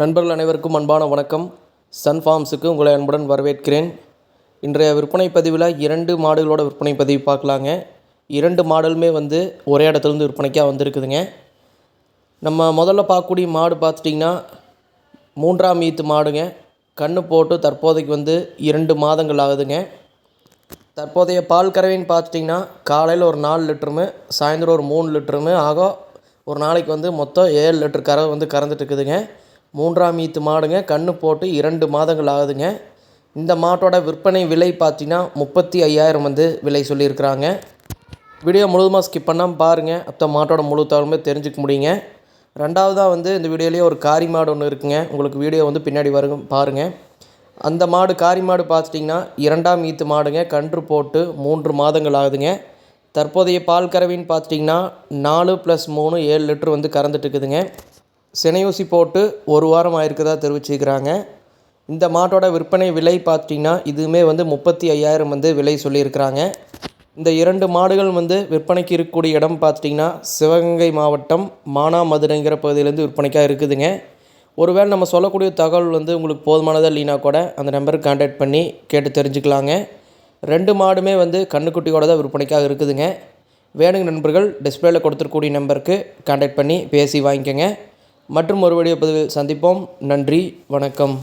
நண்பர்கள் அனைவருக்கும் அன்பான வணக்கம். சன் ஃபார்ம்ஸுக்கு உங்களை அன்புடன் வரவேற்கிறேன். இன்றைய விற்பனை பதிவில் இரண்டு மாடுகளோட விற்பனை பதிவு பார்க்கலாங்க. இரண்டு மாடலுமே வந்து ஒரே இடத்துலேருந்து விற்பனைக்காக வந்திருக்குதுங்க. நம்ம முதல்ல பார்க்கக்கூடிய மாடு பார்த்துட்டிங்கன்னா மூன்றாம் ஈத்து மாடுங்க. கண்ணு போட்டு தற்போதைக்கு வந்து இரண்டு மாதங்கள் ஆகுதுங்க. தற்போதைய பால் கறவைன்னு பார்த்துட்டிங்கன்னா காலையில் ஒரு நாலு லிட்டருமே சாயந்தரம் ஒரு மூணு லிட்டருமே ஆக ஒரு நாளைக்கு வந்து மொத்தம் ஏழு லிட்டர் கறவை வந்து கறந்துட்டு இருக்குதுங்க. மூன்றாம் ஈத்து மாடுங்க கன்று போட்டு இரண்டு மாதங்கள் ஆகுதுங்க. இந்த மாட்டோட விற்பனை விலை பார்த்தீங்கன்னா முப்பத்தி ஐயாயிரம் வந்து விலை சொல்லியிருக்கிறாங்க. வீடியோ முழுதுமாக ஸ்கிப் பண்ணாமல் பாருங்கள் அப்போ மாட்டோட முழு தகவலுமே தெரிஞ்சுக்க முடியுங்க. ரெண்டாவதாக வந்து இந்த வீடியோலேயே ஒரு காரி மாடு ஒன்று இருக்குங்க. உங்களுக்கு வீடியோ வந்து பின்னாடி வரும் பாருங்கள் அந்த மாடு காரி மாடு பார்த்துட்டிங்கன்னா இரண்டாம் ஈத்து மாடுங்க கன்று போட்டு மூன்று மாதங்கள் ஆகுதுங்க. தற்போதைய பால் கறவைன்னு பார்த்துட்டிங்கன்னா நாலு ப்ளஸ் மூணு ஏழு லிட்டர் வந்து கறந்துட்டு இருக்குதுங்க. சினையூசி போட்டு ஒரு வாரம் ஆயிருக்கதா தெரிவிச்சிருக்கிறாங்க இந்த மாட்டோட விற்பனை விலை பார்த்தீங்கன்னா இதுவுமே வந்து முப்பத்தி ஐயாயிரம் வந்து விலை சொல்லியிருக்கிறாங்க. இந்த இரண்டு மாடுகள் வந்து விற்பனைக்கு இருக்கக்கூடிய இடம் பார்த்துட்டிங்கன்னா சிவகங்கை மாவட்டம் மானாமதுரைங்கிற பகுதியிலேருந்து விற்பனைக்காக இருக்குதுங்க. ஒருவேளை நம்ம சொல்லக்கூடிய தகவல் வந்து உங்களுக்கு போதுமானதாக இல்லைனா கூட அந்த நம்பருக்கு கான்டாக்ட் பண்ணி கேட்டு தெரிஞ்சுக்கலாங்க. ரெண்டு மாடுமே வந்து கண்ணுக்குட்டியோட தான் விற்பனைக்காக இருக்குதுங்க. வேணுங்க நண்பர்கள் டிஸ்பிளேயில் கொடுத்துருக்கூடிய நம்பருக்கு கான்டாக்ட் பண்ணி பேசி வாங்கிக்கோங்க. மற்றும் ஒரு வீடியோ பதிவில் சந்திப்போம். நன்றி வணக்கம்.